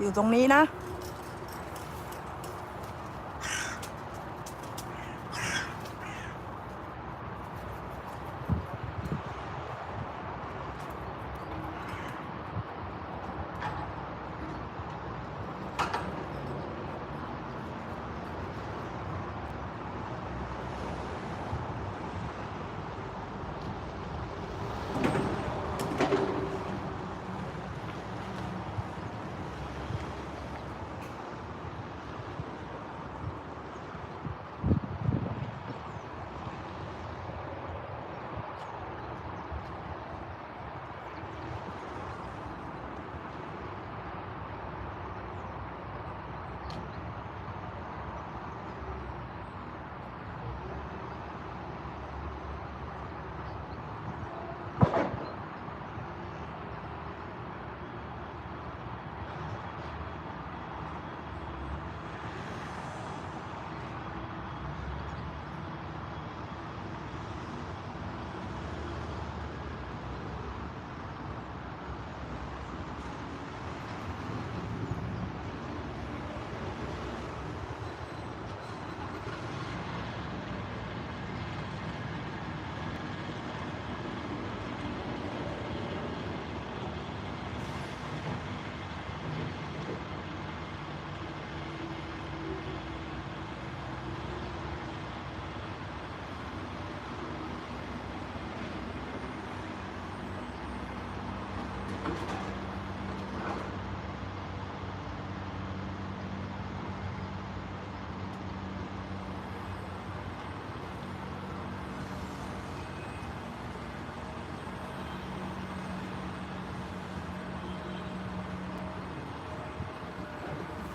อยู่ตรงนี้นะ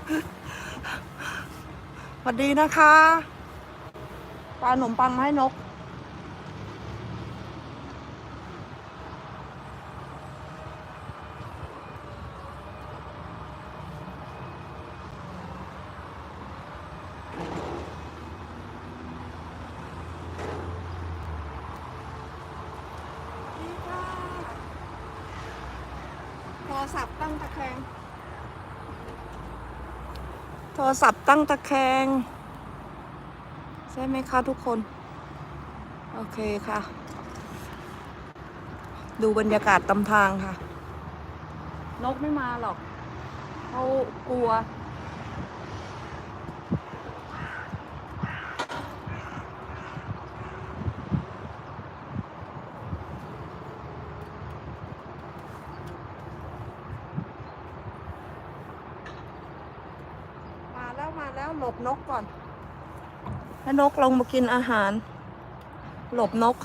สวัสดีนะคะปลาขนมปังมาให้นกดีค่ะโทรศัพท์ตั้งตะแคง โทรศัพท์ตั้งตะแคง ใช่ไหมคะทุกคน โอเคค่ะ ดูบรรยากาศตำทางค่ะ นกไม่มาหรอก เขากลัว มาแล้วมาแล้ว หลบนกก่อน ให้นกลงมากินอาหาร หลบนก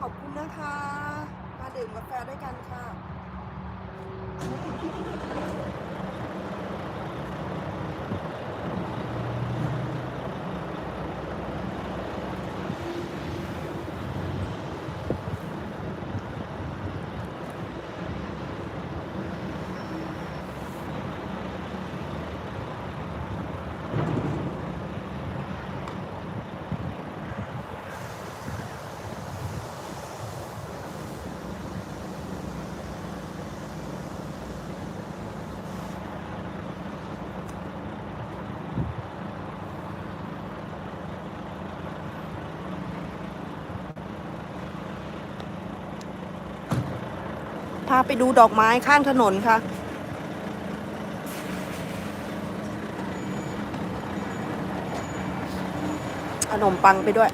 ขอบคุณนะคะ มา ดื่มกาแฟด้วยกัน พาไปดูดอกไม้ข้างถนนค่ะ ขนมปังไปด้วย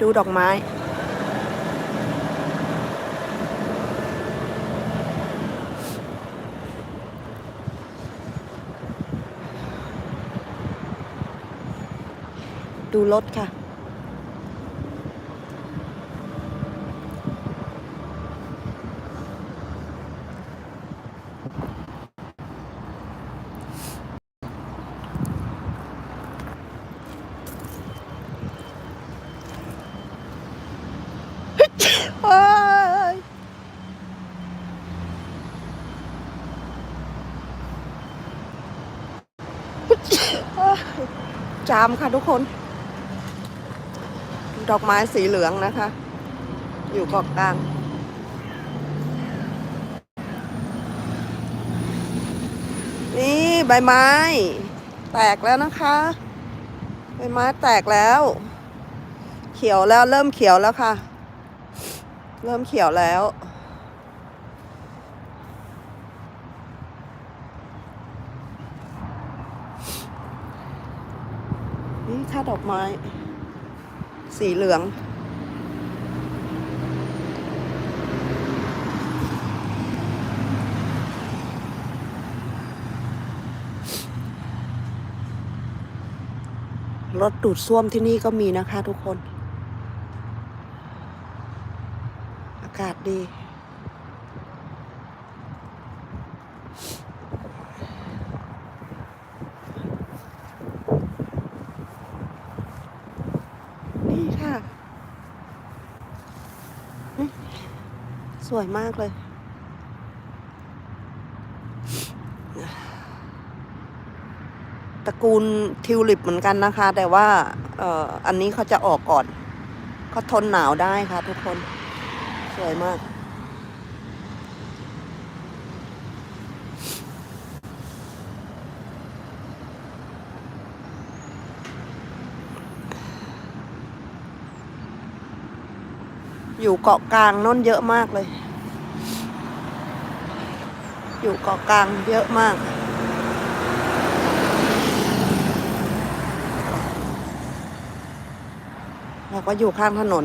ดูดอกไม้ ดูรถค่ะ เฮ้ย จามค่ะทุกคน ดอกไม้สีเหลืองนะคะ อยู่เกาะกลางนี่ใบไม้ แตกแล้วนะคะ ใบไม้แตกแล้ว เขียวแล้วเริ่มเขียวแล้วค่ะ เริ่มเขียวแล้ว นี่ค่ะดอกไม้ สีเหลือง รถดูดซ่วมที่นี่ก็มีนะคะทุกคน อากาศดี นี่ค่ะอืม สวยมากเลย ตระกูลทิวลิปเหมือนกันนะคะ แต่ว่าเอ่ออันนี้เขาจะออกก่อนเขาทนหนาวได้ค่ะทุกคน สวยมากอยู่เกาะกลางน้นเยอะมากเลย อยู่เกาะกลางเยอะมาก แล้วก็อยู่ข้างถนน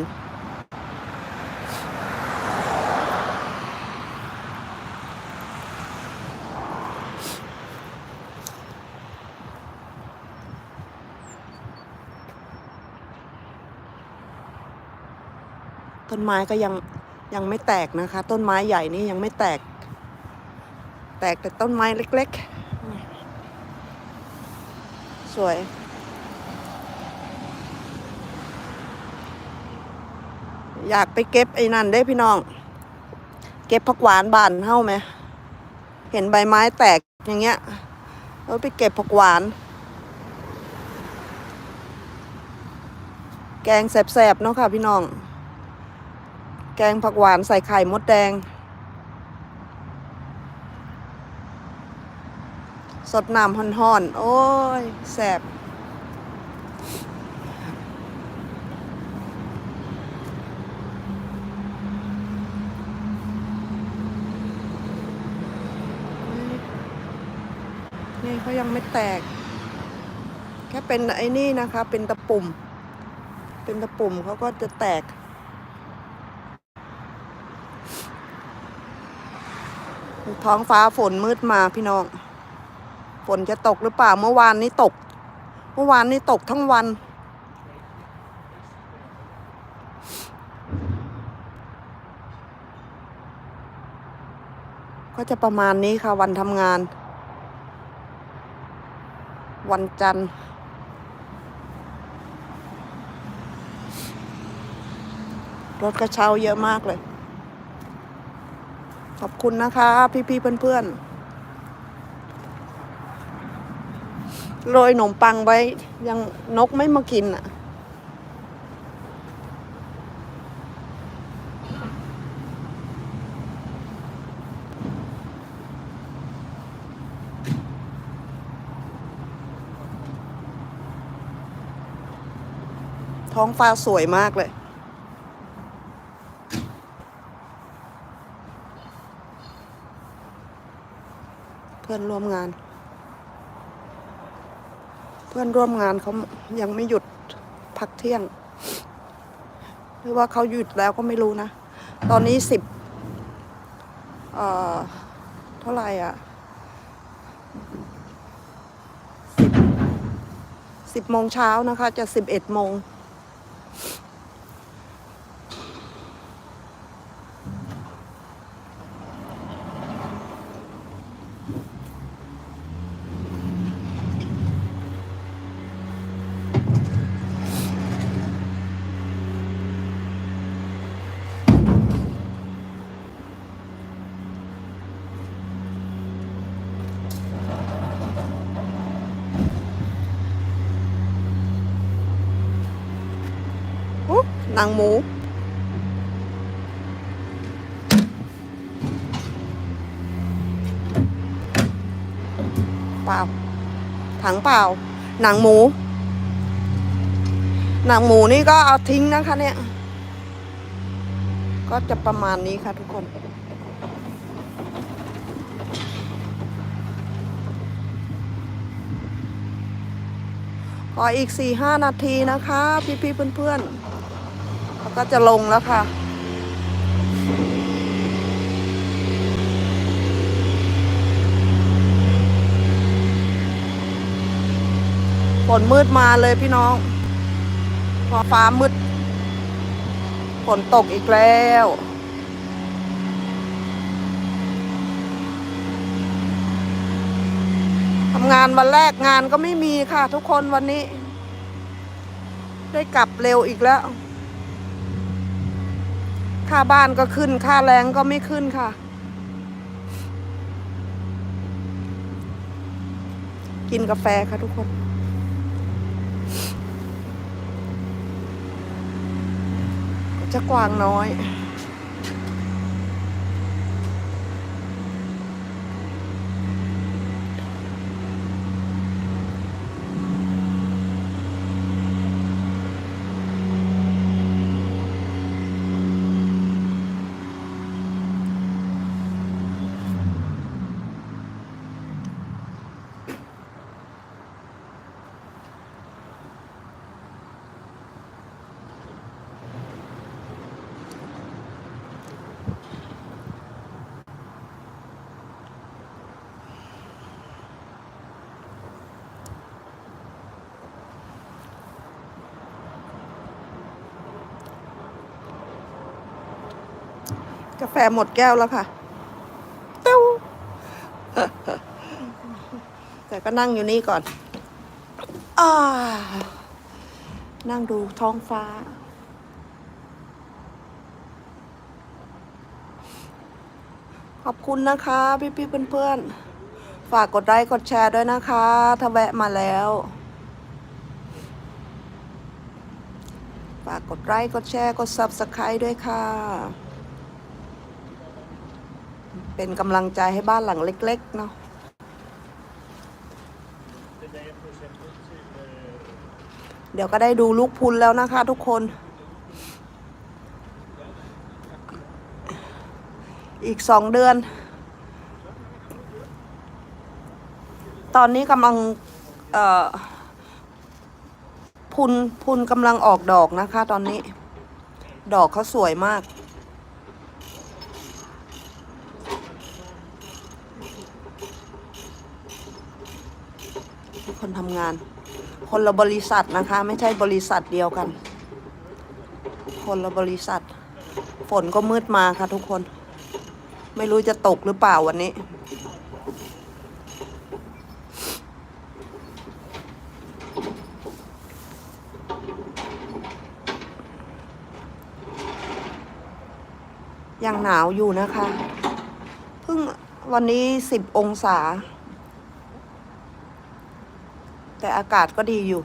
ต้นไม้ก็ยังยังไม่แตกนะคะ ต้นไม้ใหญ่นี่ยังไม่แตก แตกแต่ต้นไม้เล็ก ๆ สวย อยากไปเก็บไอ้นั่นได้พี่น้อง เก็บผักหวานบานเฮ้าไหม เห็นใบไม้แตกอย่างเงี้ยแล้วไปเก็บผักหวาน แกงแสบๆเนาะค่ะพี่น้อง แกงผักหวานใส่ไข่มดแดง สดน้ำห่อนๆ โอ้ย แสบนี่เขายังไม่แตก แค่เป็นไอ้นี่นะคะ เป็นตะปุ่ม เป็นตะปุ่มเขาก็จะแตกท้องฟ้าฝนมืดมาพี่น้อง ฝนจะตกหรือเปล่าเมื่อวานนี้ตก เมื่อวานนี้ตกทั้งวัน ก็จะประมาณนี้ค่ะวันทำงาน วันจันทร์รถกระเช้าเยอะมากเลย ขอบคุณนะคะ พี่ๆเพื่อนๆ โรยขนมปังไว้ ยังนกไม่มากินอะ ท้องฟ้าสวยมากเลยเพื่อนร่วมงาน พื่อนร่วมงานเขายังไม่หยุดพักเที่ยง หรือว่าเขาหยุดแล้วก็ไม่รู้นะ ตอนนี้สิบเอ่อเท่าไหร่อะสิบสิบโมงเช้านะคะ จะสิบเอ็ดโมง อุ๊ยหนังหมู เปล่า ถังเปล่า หนังหมู หนังหมูนี่ก็เอาทิ้งนะคะเนี่ย ก็จะประมาณนี้ค่ะทุกคนขออีกสี่ห้านาทีนะคะ พี่ๆเพื่อนๆ ก็จะลงแล้วค่ะ ฝนมืดมาเลยพี่น้อง พอฟ้ามืด ฝนตกอีกแล้วทำงานวันแรกงานก็ไม่มีค่ะทุกคนวันนี้ ได้กลับเร็วอีกแล้ว ค่าบ้านก็ขึ้น ค่าแรงก็ไม่ขึ้นค่ะ กินกาแฟค่ะทุกคนจะกวางน้อยาแฟหมดแก้วแล้วค่ะ เต้าแต่ก็นั่งอยู่นี่ก่อนอนั่งดูท้องฟ้า ขอบคุณนะคะ พี่ๆเพื่อนๆ ฝากกดไลค์กดแชร์ด้วยนะคะ ถ้าแวะมาแล้ว ฝากกดไลค์กดแชร์กด Subscribe ด้วยค่ะ เป็นกำลังใจให้บ้านหลังเล็ก ๆ เนาะเดี๋ยวก็ได้ดูลูกพุนแล้วนะคะ ทุกคน อีกสองเดือน ตอนนี้กำลังพุนพุนกำลังออกดอกนะคะ ตอนนี้ ดอกเขาสวยมาก คนทำ งาน คนละบริษัทนะคะ ไม่ใช่บริษัทเดียวกัน คนละบริษัท ฝนก็มืดมาค่ะทุกคน ไม่รู้จะตกหรือเปล่าวันนี้ ยังหนาวอยู่นะคะ เพิ่งวันนี้สิบองศา แต่ อากาศก็ดีอยู่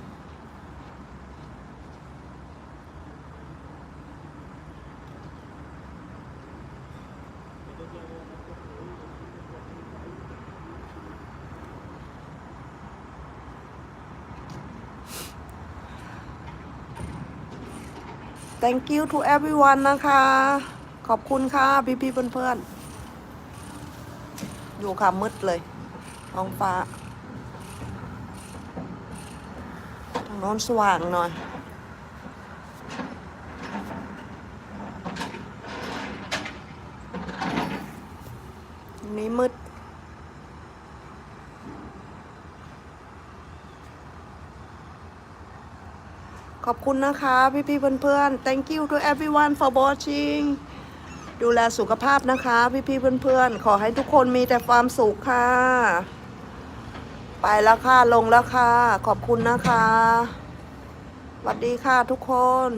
thank you to everyone นะคะ ขอบคุณค่ะ พี่ๆเพื่อนๆ อยู่ค่ะมืดเลยท้องฟ้า โน้นสว่างหน่อย นี้มืดขอบคุณนะคะ พี่ๆเพื่อนๆ thank you to everyone for watching ดูแลสุขภาพนะคะ พี่พี่ๆเพื่อนๆ ขอให้ทุกคนมีแต่ความสุขค่ะ ไปแล้วค่ะ ลงแล้วค่ะ ขอบคุณนะคะสวัสดีค่ะทุกคน